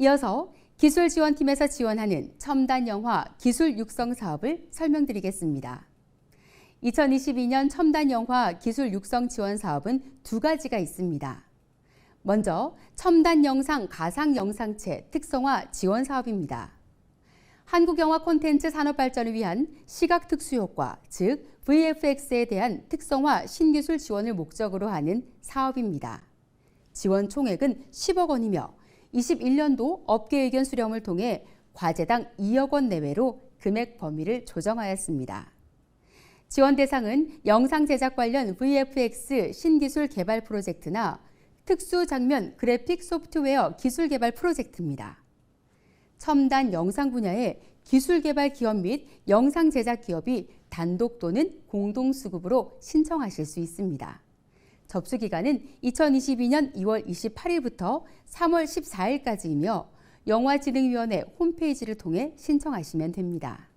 이어서 기술지원팀에서 지원하는 첨단 영화 기술 육성 사업을 설명드리겠습니다. 2022년 첨단 영화 기술 육성 지원 사업은 두 가지가 있습니다. 먼저 첨단 영상 가상 영상체 특성화 지원 사업입니다. 한국 영화 콘텐츠 산업 발전을 위한 시각 특수 효과, 즉 VFX에 대한 특성화 신기술 지원을 목적으로 하는 사업입니다. 지원 총액은 10억 원이며 21년도 업계 의견 수렴을 통해 과제당 2억 원 내외로 금액 범위를 조정하였습니다. 지원 대상은 영상 제작 관련 VFX 신기술 개발 프로젝트나 특수 장면 그래픽 소프트웨어 기술 개발 프로젝트입니다. 첨단 영상 분야의 기술 개발 기업 및 영상 제작 기업이 단독 또는 공동 수급으로 신청하실 수 있습니다. 접수 기간은 2022년 2월 28일부터 3월 14일까지이며 영화진흥위원회 홈페이지를 통해 신청하시면 됩니다.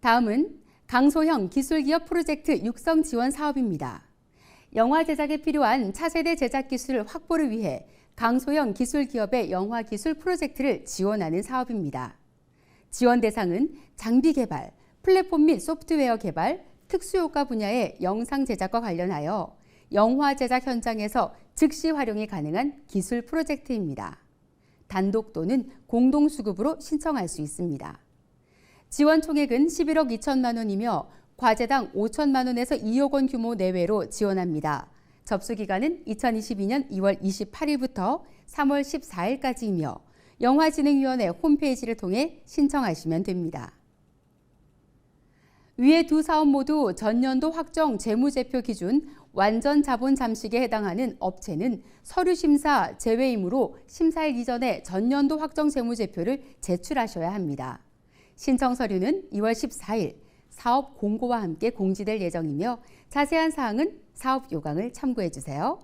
다음은 강소형 기술기업 프로젝트 육성 지원 사업입니다. 영화 제작에 필요한 차세대 제작 기술 확보를 위해 강소형 기술기업의 영화 기술 프로젝트를 지원하는 사업입니다. 지원 대상은 장비 개발, 플랫폼 및 소프트웨어 개발, 특수효과 분야의 영상 제작과 관련하여 영화 제작 현장에서 즉시 활용이 가능한 기술 프로젝트입니다. 단독 또는 공동 수급으로 신청할 수 있습니다. 지원 총액은 11억 2천만 원이며 과제당 5천만 원에서 2억 원 규모 내외로 지원합니다. 접수 기간은 2022년 2월 28일부터 3월 14일까지이며 영화진흥위원회 홈페이지를 통해 신청하시면 됩니다. 위의 두 사업 모두 전년도 확정 재무제표 기준 완전 자본 잠식에 해당하는 업체는 서류 심사 제외이므로 심사일 이전에 전년도 확정 재무제표를 제출하셔야 합니다. 신청 서류는 2월 14일 사업 공고와 함께 공지될 예정이며 자세한 사항은 사업 요강을 참고해 주세요.